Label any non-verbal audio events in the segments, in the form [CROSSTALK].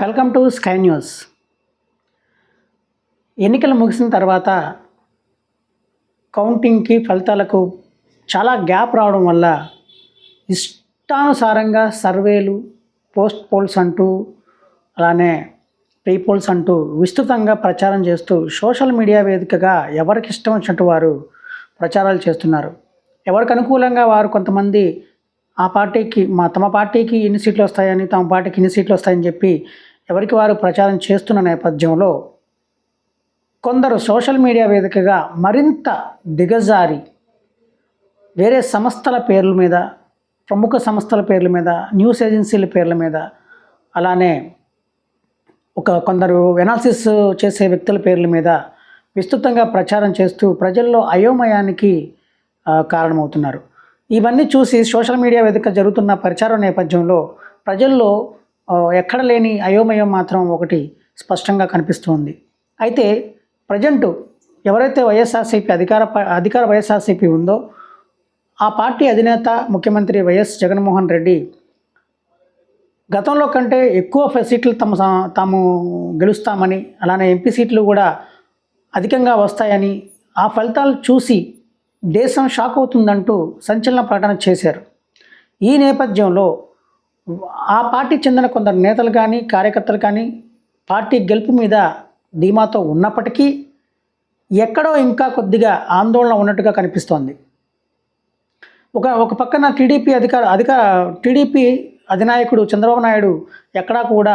Welcome to sky news. ఎన్నికలు ముగిసిన తర్వాత కౌంటింగ్కి ఫలితాలకు చాలా గ్యాప్ రావడం వల్ల ఇష్టానుసారంగా సర్వేలు పోస్ట్ పోల్స్ అంటూ అలానే ప్రీ పోల్స్ అంటూ విస్తృతంగా ప్రచారం చేస్తూ సోషల్ మీడియా వేదికగా ఎవరికి ఇష్టం వచ్చినట్టు వారు ప్రచారాలు చేస్తున్నారు. ఎవరికి అనుకూలంగా వారు కొంతమంది ఆ పార్టీకి మా తమ పార్టీకి ఇన్ని సీట్లు వస్తాయని తమ పార్టీకి ఇన్ని సీట్లు వస్తాయని చెప్పి ఎవరికి వారు ప్రచారం చేస్తున్న నేపథ్యంలో కొందరు సోషల్ మీడియా వేదికగా మరింత దిగజారి వేరే సంస్థల పేర్ల మీద ప్రముఖ సంస్థల పేర్ల మీద న్యూస్ ఏజెన్సీల పేర్ల మీద అలానే ఒక కొందరు ఎనాలిసిస్ చేసే వ్యక్తుల పేర్ల మీద విస్తృతంగా ప్రచారం చేస్తూ ప్రజల్లో అయోమయానికి కారణమవుతున్నారు. ఇవన్నీ చూసి సోషల్ మీడియా వేదిక జరుగుతున్న ప్రచారం నేపథ్యంలో ప్రజల్లో ఎక్కడ లేని అయోమయం మాత్రం ఒకటి స్పష్టంగా కనిపిస్తుంది. అయితే ప్రజెంట్ ఎవరైతే వైఎస్ఆర్సీపీ అధికార ప- అధికార వైఎస్ఆర్సీపీ ఉందో ఆ పార్టీ అధినేత ముఖ్యమంత్రి వైఎస్ జగన్మోహన్ రెడ్డి గతంలో కంటే ఎక్కువ సీట్లు తమ తాము గెలుస్తామని అలానే ఎంపీ సీట్లు కూడా అధికంగా వస్తాయని ఆ ఫలితాలు చూసి దేశం షాక్ అవుతుందంటూ సంచలన ప్రకటన చేశారు. ఈ నేపథ్యంలో ఆ పార్టీ చెందిన కొందరు నేతలు కానీ కార్యకర్తలు కానీ పార్టీ గెలుపు మీద ధీమాతో ఉన్నప్పటికీ ఎక్కడో ఇంకా కొద్దిగా ఆందోళన ఉన్నట్టుగా కనిపిస్తోంది. ఒక ఒక పక్కన టీడీపీ అధికార అధికార టీడీపీ అధినాయకుడు చంద్రబాబు నాయుడు ఎక్కడా కూడా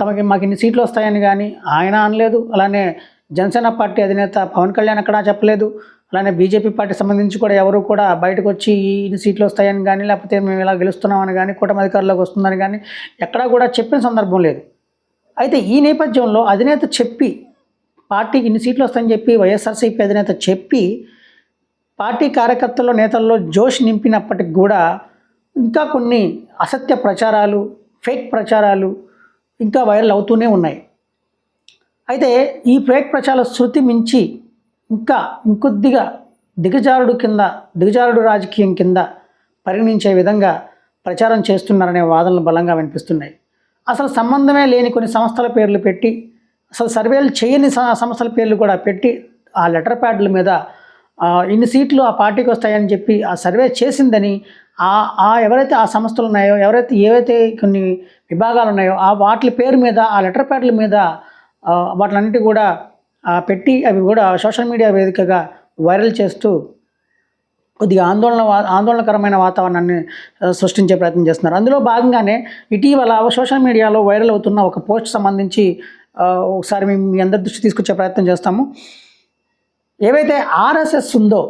తమకి మాకు ఇన్ని సీట్లు వస్తాయని కానీ ఆయన అనలేదు. అలానే జనసేన పార్టీ అధినేత పవన్ కళ్యాణ్ ఎక్కడా చెప్పలేదు. అలానే బీజేపీ పార్టీ సంబంధించి కూడా ఎవరు కూడా బయటకు వచ్చి ఇన్ని సీట్లు వస్తాయని కానీ లేకపోతే మేము ఇలా గెలుస్తున్నామని కానీ కూటమి అధికారులకు వస్తుందని కానీ ఎక్కడా కూడా చెప్పిన సందర్భం లేదు. అయితే ఈ నేపథ్యంలో అధినేత చెప్పి పార్టీకి ఇన్ని సీట్లు వస్తాయని చెప్పి వైఎస్ఆర్సీపీ అధినేత చెప్పి పార్టీ కార్యకర్తల్లో నేతల్లో జోష్ నింపినప్పటికి కూడా ఇంకా కొన్ని అసత్య ప్రచారాలు ఫేక్ ప్రచారాలు ఇంకా వైరల్ అవుతూనే ఉన్నాయి. అయితే ఈ ఫేక్ ప్రచారాల శృతి మించి ఇంకా ఇంకొద్దిగా దిగజారుడు కింద దిగజారుడు రాజకీయం కింద పరిగణించే విధంగా ప్రచారం చేస్తున్నారనే వాదనలు బలంగా వినిపిస్తున్నాయి. అసలు సంబంధమే లేని కొన్ని సంస్థల పేర్లు పెట్టి అసలు సర్వేలు చేయని సంస్థల పేర్లు కూడా పెట్టి ఆ లెటర్ ప్యాడ్ల మీద ఇన్ని సీట్లు ఆ పార్టీకి వస్తాయని చెప్పి ఆ సర్వే చేసిందని ఆ ఆ ఎవరైతే ఆ సంస్థలు ఉన్నాయో ఎవరైతే ఏవైతే కొన్ని విభాగాలు ఉన్నాయో ఆ వాటి పేరు మీద ఆ లెటర్ ప్యాడ్ల మీద వాటిలన్నిటి కూడా పెట్టి అవి కూడా సోషల్ మీడియా వేదికగా వైరల్ చేస్తూ కొద్దిగా ఆందోళన ఆందోళనకరమైన వాతావరణాన్ని సృష్టించే ప్రయత్నం చేస్తున్నారు. అందులో భాగంగానే ఇటీవల సోషల్ మీడియాలో వైరల్ అవుతున్న ఒక పోస్ట్ సంబంధించి ఒకసారి మేము మీ అందరి దృష్టి తీసుకొచ్చే ప్రయత్నం చేస్తాము. ఏవైతే ఆర్ఎస్ఎస్ ఉందో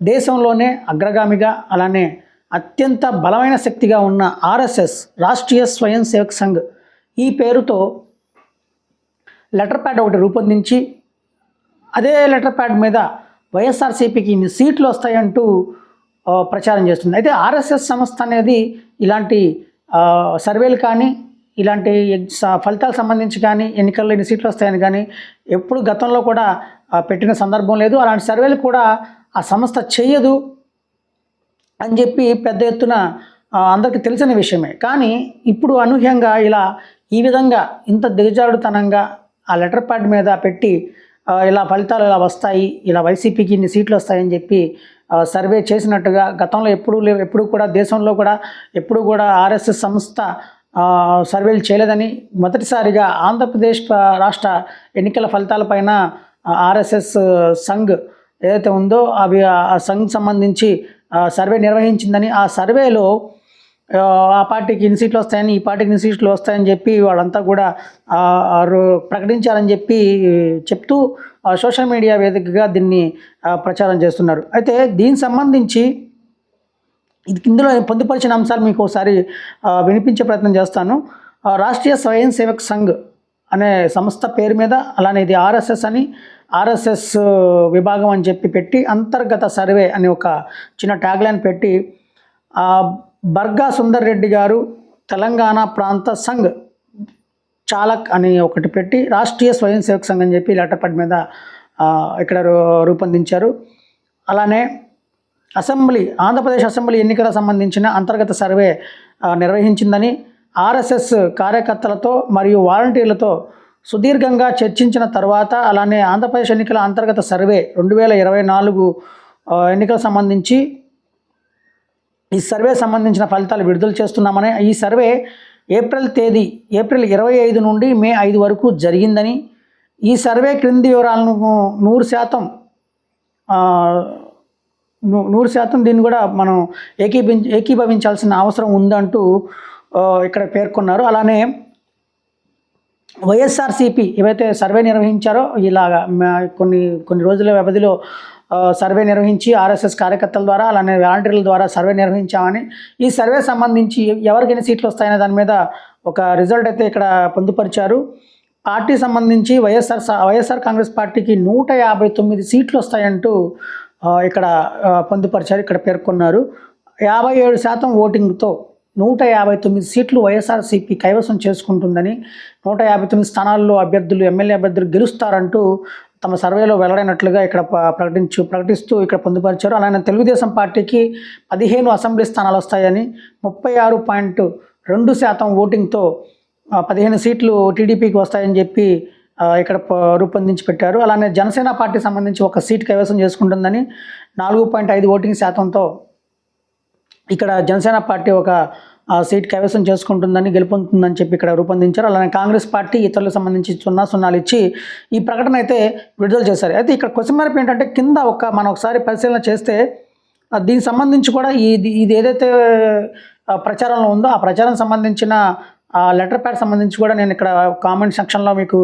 దేశంలోనే అగ్రగామిగా అలానే అత్యంత బలమైన శక్తిగా ఉన్న ఆర్ఎస్ఎస్ రాష్ట్రీయ స్వయం సేవక్ సంఘ్ ఈ పేరుతో లెటర్ ప్యాడ్ ఒకటి రూపొందించి అదే లెటర్ ప్యాడ్ మీద వైఎస్ఆర్సీపీకి ఇన్ని సీట్లు వస్తాయంటూ ప్రచారం చేస్తుంది. అయితే ఆర్ఎస్ఎస్ సంస్థ అనేది ఇలాంటి సర్వేలు కానీ ఇలాంటి ఎగ్- ఫలితాలకు సంబంధించి కానీ ఎన్నికల్లో ఇన్ని సీట్లు వస్తాయని కానీ ఎప్పుడు గతంలో కూడా పెట్టిన సందర్భం లేదు. అలాంటి సర్వేలు కూడా ఆ సంస్థ చేయదు అని చెప్పి పెద్ద ఎత్తున అందరికీ తెలిసిన విషయమే. కానీ ఇప్పుడు అనూహ్యంగా ఇలా ఈ విధంగా ఇంత దిగజారుడుతనంగా ఆ లెటర్ ప్యాడ్ మీద పెట్టి ఇలా ఫలితాలు ఇలా వస్తాయి ఇలా వైసీపీకి ఇన్ని సీట్లు వస్తాయని చెప్పి సర్వే చేసినట్టుగా గతంలో ఎప్పుడూ లేవు ఎప్పుడు కూడా దేశంలో కూడా ఎప్పుడు కూడా ఆర్ఎస్ఎస్ సంస్థ సర్వేలు చేయలేదని మొదటిసారిగా ఆంధ్రప్రదేశ్ రాష్ట్ర ఎన్నికల ఫలితాలపైన ఆర్ఎస్ఎస్ సంఘ్ ఏదైతే ఉందో అవి ఆ సంఘ్ సంబంధించి సర్వే నిర్వహించిందని ఆ సర్వేలో ఆ, పార్టీకి ఇన్ని సీట్లు వస్తాయని ఈ పార్టీకి ఇన్ని సీట్లు వస్తాయని చెప్పి వాళ్ళంతా కూడా ప్రకటించాలని ప్రకటించారని చెప్పి చెప్తూ సోషల్ మీడియా వేదికగా దీన్ని ప్రచారం చేస్తున్నారు. అయితే దీనికి సంబంధించి ఇది ఇందులో పొందుపరిచిన అంశాలు మీకు ఒకసారి వినిపించే ప్రయత్నం చేస్తాను. రాష్ట్రీయ స్వయం సేవక్ సంఘ్ అనే సంస్థ పేరు మీద అలానే ఇది ఆర్ఎస్ఎస్ అని ఆర్ఎస్ఎస్ విభాగం అని చెప్పి పెట్టి అంతర్గత సర్వే అని ఒక చిన్న ట్యాగ్లైన్ పెట్టి బర్గా సుందర్ రెడ్డి గారు తెలంగాణ ప్రాంత సంఘ్ చాలక్ అని ఒకటి పెట్టి రాష్ట్రీయ స్వయం సేవక్ సంఘ్ అని చెప్పి లెటర్పడ్ మీద ఇక్కడ రూ- రూపొందించారు. అలానే అసెంబ్లీ ఆంధ్రప్రదేశ్ అసెంబ్లీ ఎన్నికల సంబంధించిన అంతర్గత సర్వే నిర్వహించిందని ఆర్ఎస్ఎస్ కార్యకర్తలతో మరియు వాలంటీర్లతో సుదీర్ఘంగా చర్చించిన తర్వాత అలానే ఆంధ్రప్రదేశ్ ఎన్నికల అంతర్గత సర్వే రెండు వేల ఇరవై నాలుగు ఎన్నికల ఎన్నికలకు సంబంధించి ఈ సర్వే సంబంధించిన ఫలితాలు విడుదల చేస్తున్నామని ఈ సర్వే ఏప్రిల్ తేదీ ఏప్రిల్ ఇరవై ఐదు నుండి మే ఐదు వరకు జరిగిందని. ఈ సర్వే క్రింది వివరాలను నూరు శాతం నూరు శాతం దీన్ని కూడా మనం ఏకీభి ఏకీభవించాల్సిన అవసరం ఉందంటూ ఇక్కడ పేర్కొన్నారు. అలానే వైఎస్ఆర్సీపీ ఏవైతే సర్వే నిర్వహించారో ఇలాగా కొన్ని కొన్ని రోజుల వ్యవధిలో సర్వే నిర్వహించి ఆర్ఎస్ఎస్ కార్యకర్తల ద్వారా అలానే వాలంటీర్ల ద్వారా సర్వే నిర్వహించామని ఈ సర్వే సంబంధించి ఎవరికి ఎన్ని సీట్లు వస్తాయనే దాని మీద ఒక రిజల్ట్ అయితే ఇక్కడ పొందుపరిచారు. పార్టీ సంబంధించి వైఎస్ఆర్ వైఎస్ఆర్ కాంగ్రెస్ పార్టీకి నూట యాభై తొమ్మిది సీట్లు వస్తాయంటూ ఇక్కడ పొందుపరిచారు ఇక్కడ పేర్కొన్నారు. యాభై ఏడు శాతం ఓటింగ్తో నూట యాభై తొమ్మిది సీట్లు వైఎస్ఆర్సీపీ కైవసం చేసుకుంటుందని నూట యాభై తొమ్మిది స్థానాల్లో అభ్యర్థులు ఎమ్మెల్యే అభ్యర్థులు గెలుస్తారంటూ తమ సర్వేలో వెల్లడైనట్లుగా ఇక్కడ ప్రకటించు ప్రకటిస్తూ ఇక్కడ పొందుపరిచారు. అలానే తెలుగుదేశం పార్టీకి పదిహేను అసెంబ్లీ స్థానాలు వస్తాయని ముప్పై ఆరు పాయింట్ రెండు శాతం ఓటింగ్తో పదిహేను సీట్లు టీడీపీకి వస్తాయని చెప్పి ఇక్కడ రూపొందించి పెట్టారు. అలానే జనసేన పార్టీ సంబంధించి ఒక సీట్ కైవసం చేసుకుంటుందని నాలుగు పాయింట్ ఐదు ఓటింగ్ శాతంతో ఇక్కడ జనసేన పార్టీ ఒక సీట్ కైవసం చేసుకుంటుందని గెలుపొందుతుందని చెప్పి ఇక్కడ రూపొందించారు. అలానే కాంగ్రెస్ పార్టీ ఇతరులకు సంబంధించి సున్నా సున్నాలు ఇచ్చి ఈ ప్రకటన అయితే విడుదల చేశారు. అయితే ఇక్కడ క్వశ్చన్ మార్పు ఏంటంటే కింద ఒక మనం ఒకసారి పరిశీలన చేస్తే దీనికి సంబంధించి కూడా ఇది ఇది ఏదైతే ప్రచారంలో ఉందో ఆ ప్రచారం సంబంధించిన ఆ లెటర్ ప్యాడ్ సంబంధించి కూడా నేను ఇక్కడ కామెంట్ సెక్షన్లో మీకు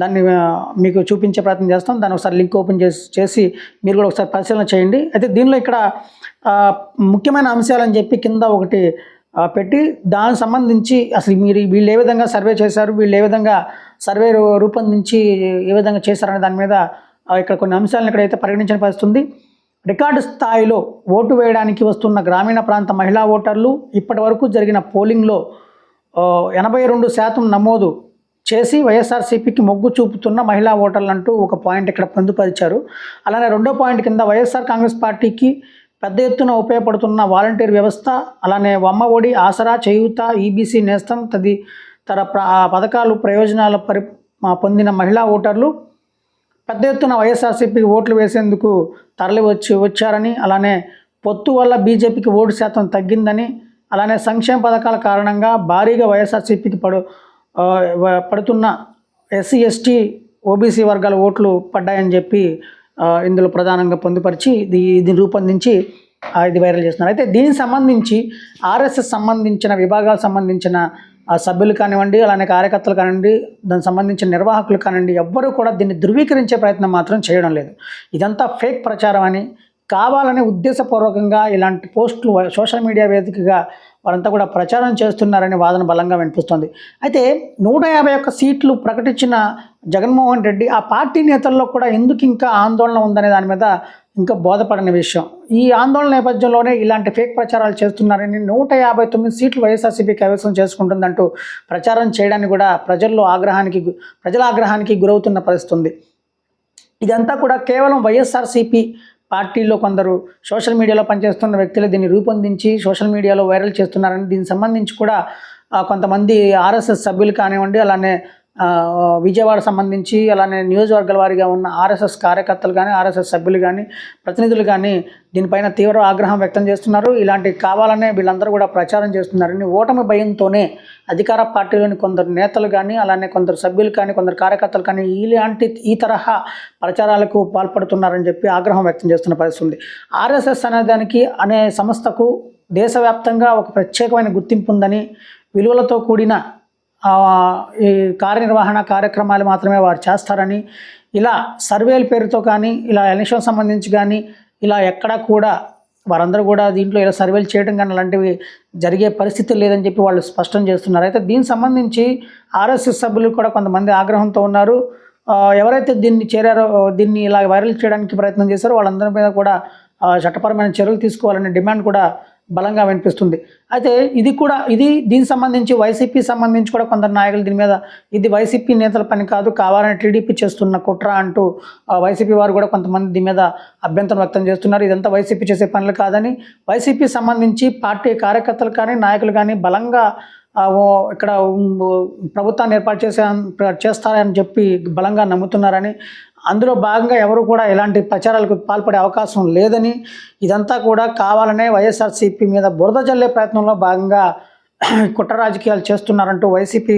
దాన్ని మీకు చూపించే ప్రయత్నం చేస్తాం. దాన్ని ఒకసారి లింక్ ఓపెన్ చేసి చేసి మీరు కూడా ఒకసారి పరిశీలన చేయండి. అయితే దీనిలో ఇక్కడ ముఖ్యమైన అంశాలని చెప్పి కింద ఒకటి పెట్టి దానికి సంబంధించి అసలు మీరు వీళ్ళు ఏ విధంగా సర్వే చేశారు వీళ్ళు ఏ విధంగా సర్వే రూపొందించి ఏ విధంగా చేశారనే దాని మీద ఇక్కడ కొన్ని అంశాలను ఇక్కడైతే పరిగణించిన పరిస్థితుంది రికార్డు స్థాయిలో ఓటు వేయడానికి వస్తున్న గ్రామీణ ప్రాంత మహిళా ఓటర్లు ఇప్పటి వరకు జరిగిన పోలింగ్లో ఎనభై రెండు శాతం నమోదు చేసి వైఎస్ఆర్సీపీకి మొగ్గు చూపుతున్న మహిళా ఓటర్లు అంటూ ఒక పాయింట్ ఇక్కడ పొందుపరిచారు. అలానే రెండో పాయింట్ కింద వైఎస్ఆర్ కాంగ్రెస్ పార్టీకి పెద్ద ఎత్తున ఉపయోగపడుతున్న వాలంటీర్ వ్యవస్థ అలానే వమ్మ ఒడి ఆసరా చేయూత ఈబీసీ నేస్తం తదితర ఆ పథకాలు ప్రయోజనాల పరి పొందిన మహిళా ఓటర్లు పెద్ద ఎత్తున వైఎస్ఆర్సీపీకి ఓట్లు వేసేందుకు తరలి వచ్చి వచ్చారని అలానే పొత్తు వల్ల బీజేపీకి ఓటు శాతం తగ్గిందని అలానే సంక్షేమ పథకాల కారణంగా భారీగా వైఎస్ఆర్సీపీకి పడు పడుతున్న ఎస్సీ ఎస్టీ ఓబీసీ వర్గాల ఓట్లు పడ్డాయని చెప్పి ఇందులో ప్రధానంగా పొందుపరిచి ఇది ఇది రూపొందించి ఇది వైరల్ చేస్తున్నారు. అయితే దీనికి సంబంధించి ఆర్ఎస్ఎస్ సంబంధించిన విభాగాలకు సంబంధించిన సభ్యులు కానివ్వండి అలానే కార్యకర్తలు కానివ్వండి దానికి సంబంధించిన నిర్వాహకులు కానివ్వండి ఎవ్వరూ కూడా దీన్ని ధృవీకరించే ప్రయత్నం మాత్రం చేయడం లేదు. ఇదంతా ఫేక్ ప్రచారం అని కావాలని ఉద్దేశపూర్వకంగా ఇలాంటి పోస్టులు సోషల్ మీడియా వేదికగా వారంతా కూడా ప్రచారం చేస్తున్నారనే వాదన బలంగా వినిపిస్తుంది. అయితే నూట యాభై ఒక్క సీట్లు ప్రకటించిన జగన్మోహన్ రెడ్డి ఆ పార్టీ నేతల్లో కూడా ఎందుకు ఇంకా ఆందోళన ఉందనే దాని మీద ఇంకా బోధపడని విషయం. ఈ ఆందోళన నేపథ్యంలోనే ఇలాంటి ఫేక్ ప్రచారాలు చేస్తున్నారని నూట యాభై తొమ్మిది సీట్లు వైఎస్ఆర్సీపీ కైవసం చేసుకుంటుందంటూ ప్రచారం చేయడానికి కూడా ప్రజల్లో ఆగ్రహానికి గు- ప్రజల ఆగ్రహానికి గురవుతున్న పరిస్థితి ఉంది ఇదంతా కూడా కేవలం వైఎస్ఆర్సీపీ పార్టీలో కొందరు సోషల్ మీడియాలో పనిచేస్తున్న వ్యక్తులు దీన్ని రూపొందించి సోషల్ మీడియాలో వైరల్ చేస్తున్నారని దీనికి సంబంధించి కూడా కొంతమంది ఆర్ఎస్ఎస్ సభ్యులు కానివ్వండి అలానే విజయవాడ సంబంధించి అలానే నియోజకవర్గాల వారిగా ఉన్న ఆర్ఎస్ఎస్ కార్యకర్తలు కానీ ఆర్ఎస్ఎస్ సభ్యులు కానీ ప్రతినిధులు కానీ దీనిపైన తీవ్ర ఆగ్రహం వ్యక్తం చేస్తున్నారు. ఇలాంటి కావాలనే వీళ్ళందరూ కూడా ప్రచారం చేస్తున్నారని ఓటమి భయంతోనే అధికార పార్టీలోని కొందరు నేతలు కానీ అలానే కొందరు సభ్యులు కానీ కొందరు కార్యకర్తలు కానీ ఇలాంటి ఈ తరహా ప్రచారాలకు పాల్పడుతున్నారని చెప్పి ఆగ్రహం వ్యక్తం చేస్తున్న పరిస్థితి ఉంది. ఆర్ఎస్ఎస్ అనే దానికి అనే సంస్థకు దేశవ్యాప్తంగా ఒక ప్రత్యేకమైన గుర్తింపు ఉందని విలువలతో కూడిన ఈ కార్యనిర్వహణ కార్యక్రమాలు మాత్రమే వారు చేస్తారని ఇలా సర్వేల పేరుతో కానీ ఇలా ఎలక్షన్ సంబంధించి కానీ ఇలా ఎక్కడా కూడా వారందరూ కూడా దీంట్లో ఇలా సర్వేలు చేయడం కానీ అలాంటివి జరిగే పరిస్థితి లేదని చెప్పి వాళ్ళు స్పష్టం చేస్తున్నారు. అయితే దీనికి సంబంధించి ఆర్ఎస్ఎస్ సభ్యులు కూడా కొంతమంది ఆగ్రహంతో ఉన్నారు. ఎవరైతే దీన్ని చేరారో దీన్ని ఇలా వైరల్ చేయడానికి ప్రయత్నం చేశారో వాళ్ళందరి మీద కూడా చట్టపరమైన చర్యలు తీసుకోవాలనే డిమాండ్ కూడా బలంగా వినిపిస్తుంది. అయితే ఇది కూడా ఇది దీనికి సంబంధించి వైసీపీ సంబంధించి కూడా కొందరు నాయకులు దీని మీద ఇది వైసీపీ నేతల పని కాదు కావాలని టీడీపీ చేస్తున్న కుట్ర అంటూ ఆ, వైసీపీ వారు కూడా కొంతమంది దీని మీద అభ్యంతరం వ్యక్తం చేస్తున్నారు. ఇదంతా వైసీపీ చేసే పనులు కాదని వైసీపీ సంబంధించి పార్టీ కార్యకర్తలు కానీ నాయకులు కానీ బలంగా ఓ ఇక్కడ ప్రభుత్వాన్ని ఏర్పాటు చేసే చేస్తారని చెప్పి బలంగా నమ్ముతున్నారని అందులో భాగంగా ఎవరు కూడా ఎలాంటి ప్రచారాలకు పాల్పడే అవకాశం లేదని ఇదంతా కూడా కావాలనే వైఎస్ఆర్సీపీ మీద బురద జల్లే ప్రయత్నంలో భాగంగా [CLEARS THROAT] కుట్ర రాజకీయాలు చేస్తున్నారంటూ వైసీపీ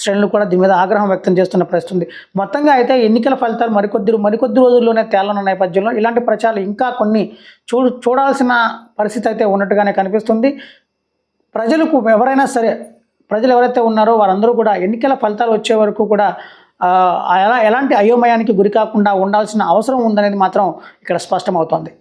శ్రేణులు కూడా దీని మీద ఆగ్రహం వ్యక్తం చేస్తున్న పరిస్థితి మొత్తంగా అయితే ఎన్నికల ఫలితాలు మరికొద్ది మరికొద్ది రోజుల్లోనే తేలన్న నేపథ్యంలో ఇలాంటి ప్రచారాలు ఇంకా కొన్ని చూ చూడాల్సిన పరిస్థితి అయితే ఉన్నట్టుగానే కనిపిస్తుంది. ప్రజలకు ఎవరైనా సరే ప్రజలు ఎవరైతే ఉన్నారో వారందరూ కూడా ఎన్నికల ఫలితాలు వచ్చే వరకు కూడా ఎలా ఎలాంటి అయోమయానికి గురి కాకుండా ఉండాల్సిన అవసరం ఉందనేది మాత్రం ఇక్కడ స్పష్టమవుతోంది.